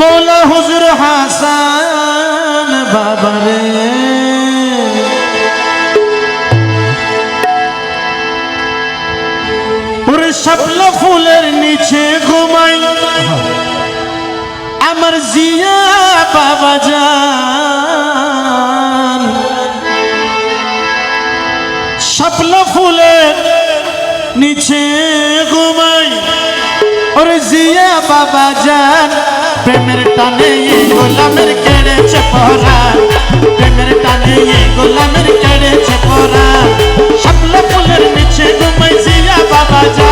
মৌলা হুজুর হাসান বাবারে শাপলা ফুলের নিচে ঘুমাই। আমার জিয়া বাবা যান শাপলা ফুলের নিচে ঘুমাই। ওর জিয়া বাবা যান প্রেমের টানে এই গোলামের কেড়েছে পরা। প্রেমের টানে এই গোলামের কেড়েছে পরা। শাপলা ফুলের নিচে ঘুমাই জিয়া বাবা যা।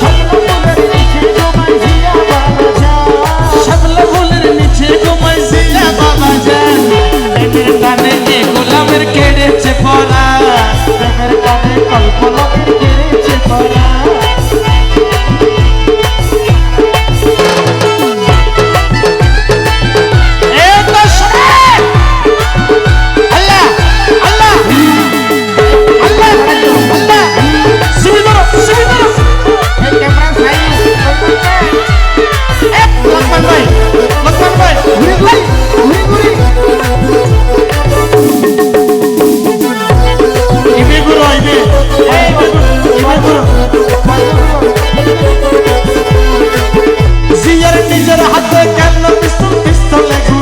শাপলা ফুলের নিচে ঘুমাই জিয়া বাবা যা। প্রেমের টানে এই গোলামের কেড়েছে পরা। প্রেমের টানে কল্পনা কেড়েছে পরা।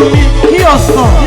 He.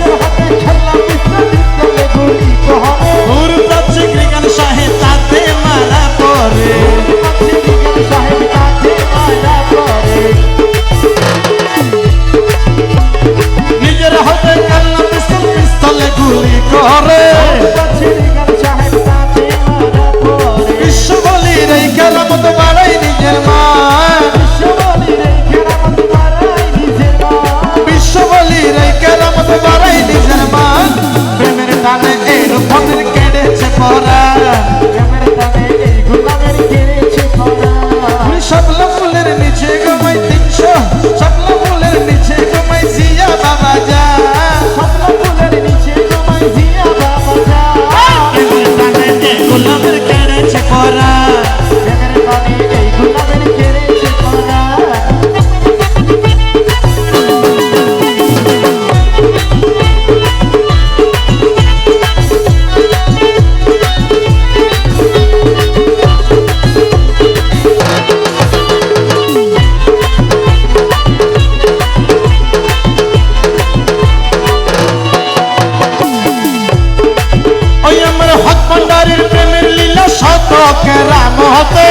রাম হতে